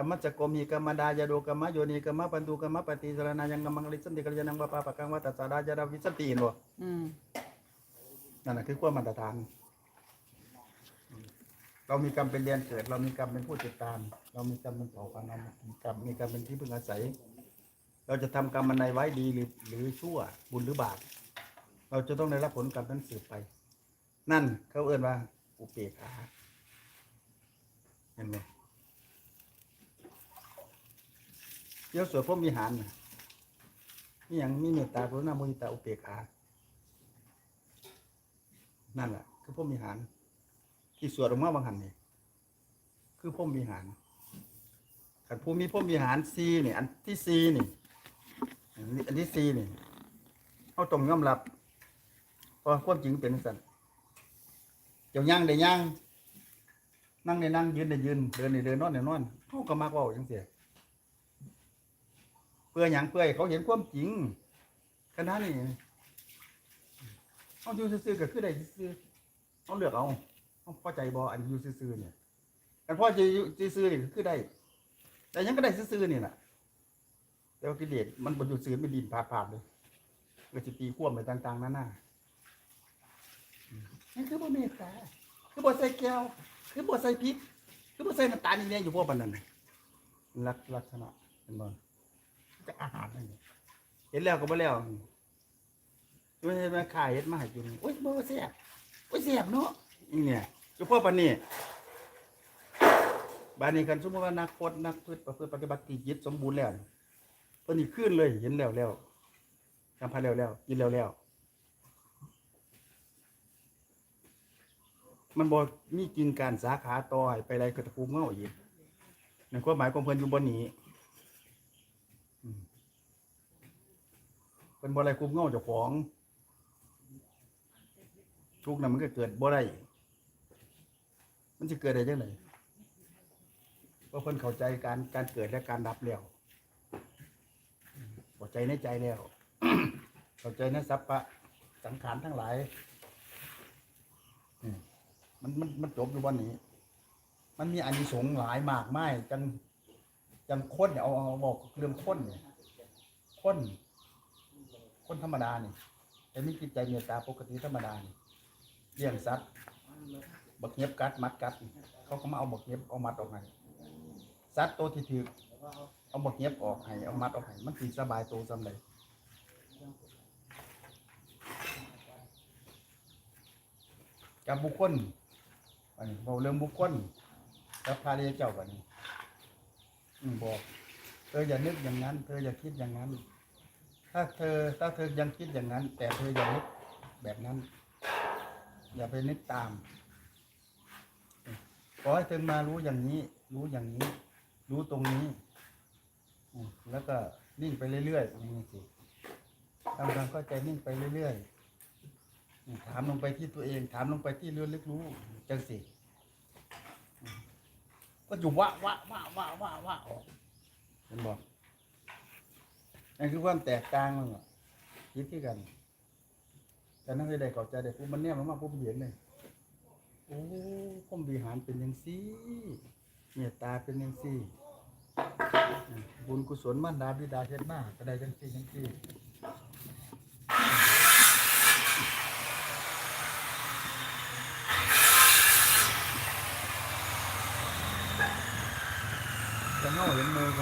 รรมจักโกมีกรรมดายาโดกรรมโยนีกรรมปันตุกรรมปฏิสรณายังกรรมังลิสันติกัลยานังปะปะปะกังวัตสาดาจาราวิสันตินบ่อืมนั่นน่ะคือความมาตรฐาน เรามีกรรมเป็นเรียนเกิด เรามีกรรมเป็นผู้ติดตาม เรามีกรรมเป็นเผ่าพันธุ์เรามีกรรมมีกรรมเป็นที่พึ่งอาศัย เราจะทำกรรมอันใดไว้ดีหรือหรือชั่ว บุญหรือบาปเราจะต้องได้รับผลกรรมนั้นสืบไป นั่นเขาเอื่นว่าอุเบกขาเห็นไหม เดี๋ยวสวดพรมวิหารน่ะนี่ยังมีเมตตากรุณามุทิตาอุเบกขา นั่นแหละคือพรมวิหาร ที่สวดออกมาบางหันนี่คือพรมวิหารขันภูมิพรมวิหารซีนี่อันที่ซีนี่อันที่ซีนี่เขาต้องยอมรับเพราะความจริงเป็นสันเจ้าย่างได้ย่างนั่งได้นั่งยืนได้ยืนเดินได้เดินนอนได้นอนเขาก็มากว่าอย่างเสีย เพื่ออย่างเพื่อให้เขาเห็นความจริงขนาดนี้เขาอยู่ซื่อๆก็คือได้ซื่อเขาเลือกเอาเขาพอใจบออันอยู่ซื่อๆเนี่ยกันพ่อจะอยู่ซื่อๆนี่ก็คือได้ แต่ยังก็ได้ซื่อๆนี่แหละแต่ว่ากิเลสมันบรรยุซื้อไม่ดินผาดผาดเลยก็จะตีขั้วไปต่าง ๆนั่นน่ะนั่นคือบ่เมตตาคือบ่ใส่แก้ว คือบ่ใส่พริก คือบ่ใส่น้ำตาลนี่เนี่ยอยู่พวกบันนั้นลักลักษณะเป็นบ่ จะอาหารนั่นนี่เห็นแล้วก็บ่แล้วไม่ใช่มาขายเฮ็ดมาให้กินโอ้ยบ่แซ่บโอ้ยแซ่บเนาะนี่เนี่ยอยู่พวกปานนี้บานนี้กันสมมติว่านักพจน์นักพืชประพฤติปฏิบัติที่จิตสมบูรณ์แล้วตอนนี้ขึ้นเลยเห็นแล้วแล้วทำพันแล้วแล้วกินแล้วแล้วมันบอกมีกินการสาขาต่อให้ไปไรก็ตะปูเงาอีกในความหมายของเพิ่นอยู่บนนี้อืม เป็นบ่ไรคุมเงาเจ้าของ ทุกข์นั้นมันก็เกิดบ่ได้มันจะเกิดได้ยังไงเพราะเพิ่นเข้าใจการการเกิดและการดับแล้วเข้าใจในใจแล้วเข้าใจในสัพพะสังขารทั้งหลายมันมันมันจบอยู่วันนี้ มันมีอานิสงส์หลายมากไม้จังจังค้นเนี่ยเอาเอาบอกเรื่องค้นเนี่ยค้น คนธรรมดานี่แต่มีจิตใจเมตตาปกติธรรมดานี่เลี้ยงสัตว์บักเงียบกัดมัดกัดเขาก็มาเอาบักเงียบเอามัดออกให้สัตว์ตัวที่ถือเอาบักเงียบออกให้เอามัดออกให้มันสิสบายตัวสำเลยกับบุคคลอันนี้เราเรื่องบุคคลกับพาเรียเจ้าบันนี้บอกเธออย่านึกอย่างนั้น เธออย่าคิดอย่างนั้น ถ้าเธอถ้าเธอยังคิดอย่างนั้น แต่เธออย่านึกแบบนั้น อย่าไปนึกตามขอให้เธอมารู้อย่างนี้ รู้อย่างนี้ รู้ตรงนี้แล้วก็นิ่งไปเรื่อยๆนี้สิทำความเข้าใจนิ่งไปเรื่อยๆถามลงไปที่ตัวเอง ถามลงไปที่เรื่องลึกรู้จังสิก็อยู่วะวะวะวะวะวะออกเห็นบอก นั่นคือความแตกต่างมันอะคิดที่กัน แต่นั่นคือได้เข้าใจได้ปุ๊บมันเนี่ยมันมาปุ๊บเห็นเลยโอ้ผมวิหารเป็นย่างซี่เมตตาเป็นย่างซี่บุญกุศลมันดาบิดาเฮ็ดมาก็ได้จังซี่จังซี่จะเงาเห็นมือกัน